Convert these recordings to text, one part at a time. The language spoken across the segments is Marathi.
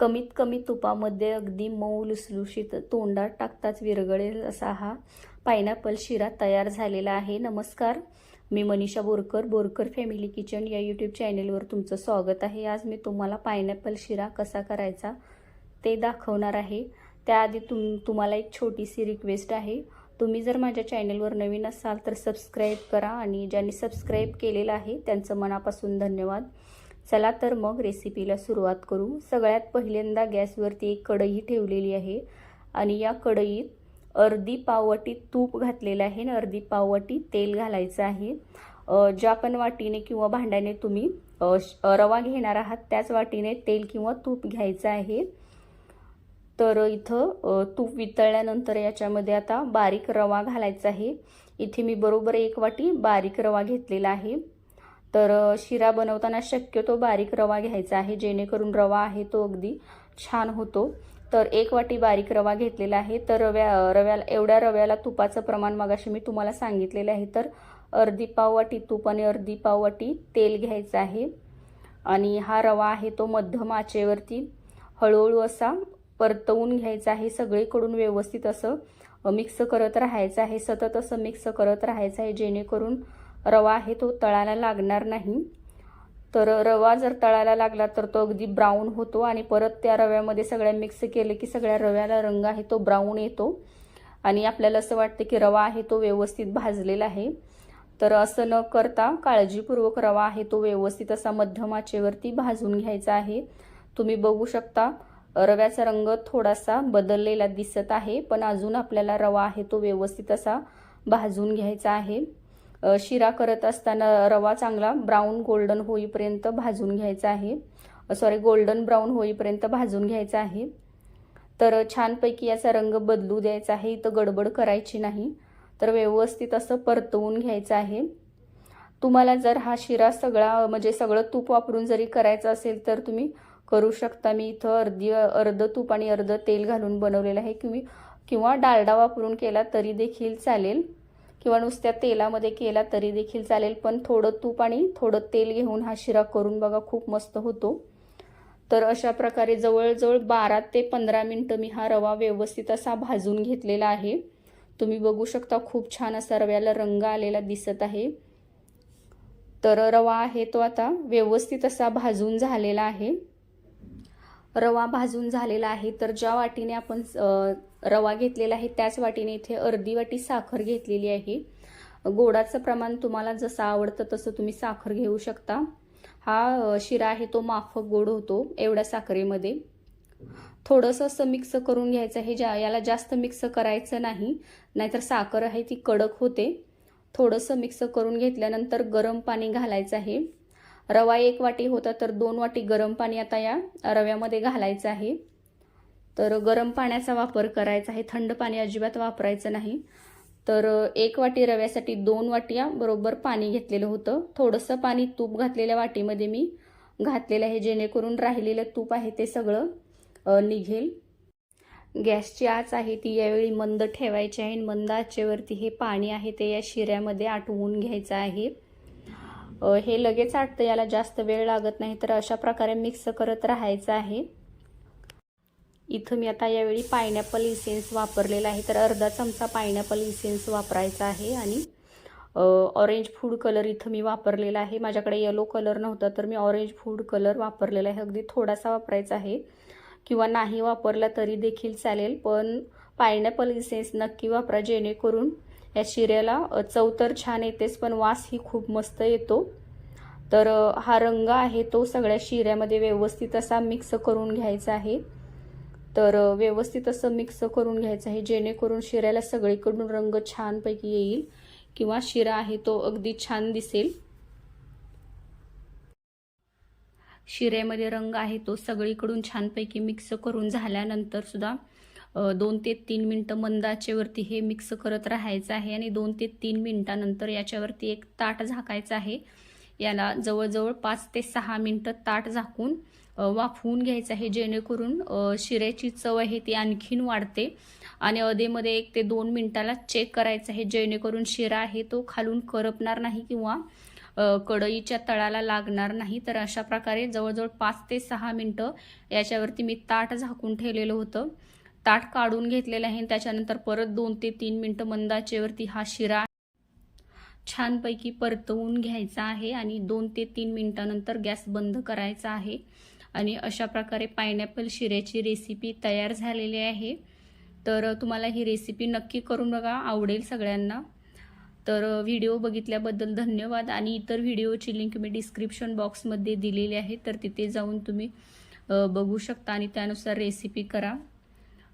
कमीत कमी तुपामध्ये अगदी मऊ लुसलुशीत तोंडात टाकताच विरगळेल असा हा पायनॅपल शिरा तयार झालेला आहे. नमस्कार मी मनीषा बोरकर बोरकर फॅमिली किचन या यूट्यूब चॅनेलवर तुमचं स्वागत आहे. आज मी तुम्हाला पायनॅपल शिरा कसा करायचा ते दाखवणार आहे. त्याआधी तुम तुम्हाला एक छोटीशी रिक्वेस्ट आहे. तुम्ही जर माझ्या चॅनेलवर नवीन असाल तर सबस्क्राईब करा आणि ज्यांनी सबस्क्राईब केलेलं आहे त्यांचं मनापासून धन्यवाद. चला तर मग रेसिपीला सुरुवात करू. सगळ्यात पहिल्यांदा गॅसवरती एक कढई ठेवलेली आहे आणि या कढईत अर्धी पाववाटी तूप घातलेलं आहे आणि अर्धी पाववाटी तेल घालायचं आहे. ज्या पण वाटीने किंवा भांड्याने तुम्ही श- रवा घेणार आहात त्याच वाटीने तेल किंवा तूप घ्यायचं आहे. तर इथं तूप वितळल्यानंतर याच्यामध्ये आता बारीक रवा घालायचा आहे. इथे मी बरोबर एक वाटी बारीक रवा घेतलेला आहे. तर शिरा बनवताना शक्यतो बारीक रवा घ्यायचा आहे जेणेकरून रवा आहे तो अगदी छान होतो. तर एक वाटी बारीक रवा घेतलेला आहे. तर रव्या रव्याला एवढ्या रव्याला तुपाचं प्रमाण मगाशी मी तुम्हाला सांगितलेलं आहे. तर अर्धी पाववाटी तूप आणि अर्धी पाववाटी तेल घ्यायचं आहे. आणि हा रवा आहे तो मध्यम आचेवरती हळूहळू असा परतवून घ्यायचा आहे. सगळीकडून व्यवस्थित असं मिक्स करत राहायचं आहे. सतत असं मिक्स करत राहायचं आहे जेणेकरून रवा आहे तो तळाला लागणार नाही. तर रवा जर तळायला लागला तर तो अगदी ब्राऊन होतो आणि परत त्या रव्यामध्ये सगळ्या मिक्स केले की सगळ्या रव्याला रंग आहे तो ब्राऊन येतो. आणि आपल्याला असं वाटतं की रवा आहे तो व्यवस्थित भाजलेला आहे. तर असं न करता काळजीपूर्वक रवा आहे तो व्यवस्थित असा मध्यम आचेवरती भाजून घ्यायचा आहे. तुम्ही बघू शकता रव्याचा रंग थोडासा बदललेला दिसत आहे पण अजून आपल्याला रवा आहे तो व्यवस्थित असा भाजून घ्यायचा आहे. शिरा करत असताना रवा चांगला ब्राऊन गोल्डन होईपर्यंत भाजून घ्यायचा आहे. सॉरी गोल्डन ब्राऊन होईपर्यंत भाजून घ्यायचा आहे. तर छानपैकी याचा रंग बदलू द्यायचा आहे. इथं गडबड करायची नाही. तर व्यवस्थित असं परतवून घ्यायचं आहे. तुम्हाला जर हा शिरा सगळा म्हणजे सगळं तूप वापरून जरी करायचं असेल तर तुम्ही करू शकता. मी इथं अर्धी अर्ध तूप आणि अर्ध तेल घालून बनवलेलं आहे. किंवा किंवा डालडा वापरून केला तरी देखील चालेल. किंवा नुसत्या तेलामध्ये केला तरी देखील चालेल पण थोडं तूप आणि थोडं तेल घेऊन हा शिरा करून बघा खूप मस्त होतो. तर अशा प्रकारे जवळजवळ बारा ते पंधरा मिनटं मी हा रवा व्यवस्थित असा भाजून घेतलेला आहे. तुम्ही बघू शकता खूप छान असा रव्याला रंग आलेला दिसत आहे. तर रवा आहे तो आता व्यवस्थित असा भाजून झालेला आहे. रवा भाजून झालेला आहे. तर ज्या वाटीने आपण रवा घेतलेला आहे त्याच वाटीने इथे अर्धी वाटी साखर घेतलेली आहे. गोडाचं प्रमाण तुम्हाला जसं आवडतं तसं तुम्ही साखर घेऊ शकता. हा शिरा आहे तो माफक गोड होतो एवढ्या साखरेमध्ये. थोडंसं असं मिक्स करून घ्यायचं आहे ज्या याला जास्त मिक्स करायचं नाही नाहीतर साखर आहे ती कडक होते. थोडंसं मिक्स करून घेतल्यानंतर गरम पाणी घालायचं आहे. रवा एक वाटी होता तर दोन वाटी गरम पाणी आता या रव्यामध्ये घालायचं आहे. तर गरम पाण्याचा वापर करायचा आहे. थंड पाणी अजिबात वापरायचं नाही. तर एक वाटी रव्यासाठी दोन वाट्या बरोबर पाणी घेतलेलं होतं. थोडंसं पाणी तूप घातलेल्या वाटीमध्ये मी घातलेलं आहे. जेणेकरून राहिलेलं तूप आहे ते सगळं निघेल. गॅसची आच आहे ती यावेळी मंद ठेवायची आहे आणि मंद आचेवरती हे पाणी आहे ते या शिऱ्यामध्ये आटवून घ्यायचं आहे. हे लगेच आटतं याला जास्त वेळ लागत नाही तर अशा प्रकारे मिक्स करत राहायचं आहे. इथं मी आता यावेळी पायनॅपल इसेन्स वापरलेला आहे तर अर्धा चमचा पायनॅपल इसेन्स वापरायचा आहे आणि ऑरेंज फूड कलर इथं मी वापरलेला आहे. माझ्याकडे येलो कलर नव्हता तर मी ऑरेंज फूड कलर वापरलेला आहे. अगदी थोडासा वापरायचा आहे. किंवा नाही वापरला तरी देखील चालेल पण पायनॅपल इसेन्स नक्की वापरा जेणेकरून या शिऱ्याला. चव तर छान येतेच पण वास ही खूप मस्त येतो. तर हा रंग आहे तो सगळ्या शिऱ्यामध्ये व्यवस्थित असा मिक्स करून घ्यायचा आहे. तर व्यवस्थित असं मिक्स करून घ्यायचं आहे जेणेकरून शिऱ्याला सगळीकडून रंग छानपैकी येईल किंवा शिरा आहे तो अगदी छान दिसेल. शिऱ्यामध्ये रंग आहे तो सगळीकडून छानपैकी मिक्स करून झाल्यानंतर सुद्धा दोन ते तीन मिनटं मंदाचेवरती हे मिक्स करत राहायचं आहे आणि दोन ते तीन मिनटानंतर याच्यावरती एक ताट झाकायचं आहे. याला जवळजवळ पाच ते सहा मिनटं ताट झाकून वाफवून घ्यायचं आहे. जेणेकरून शिऱ्याची चव आहे ती आणखीन वाढते आणि अधेमध्ये एक ते दोन मिनटाला चेक करायचं आहे. जेणेकरून शिरा आहे तो खालून करपणार नाही किंवा कढईच्या तळाला लागणार नाही. तर अशा प्रकारे जवळजवळ पाच ते सहा मिनटं याच्यावरती मी ताट झाकून ठेवलेलं होतं. ताट काढून घेतलेलं आहे त्याच्यानंतर परत दोन ते तीन मिनटं मंदाचेवरती हा शिरा छानपैकी परतवून घ्यायचा आहे आणि दोन ते तीन मिनटानंतर गॅस बंद करायचा आहे. आणि अशा प्रकारे पायनॅपल शिऱ्याची रेसिपी तयार झालेली आहे. तर तुम्हाला ही रेसिपी नक्की करून बघा आवडेल सगळ्यांना. तर व्हिडिओ बघितल्याबद्दल धन्यवाद. आणि इतर व्हिडिओची लिंक मी डिस्क्रिप्शन बॉक्समध्ये दिलेली आहे. तर तिथे जाऊन तुम्ही बघू शकता आणि त्यानुसार रेसिपी करा.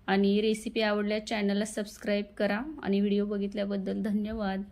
आणि रेसिपी आवडल्यास चॅनलला सबस्क्राईब करा. आणि व्हिडिओ बघितल्याबद्दल धन्यवाद.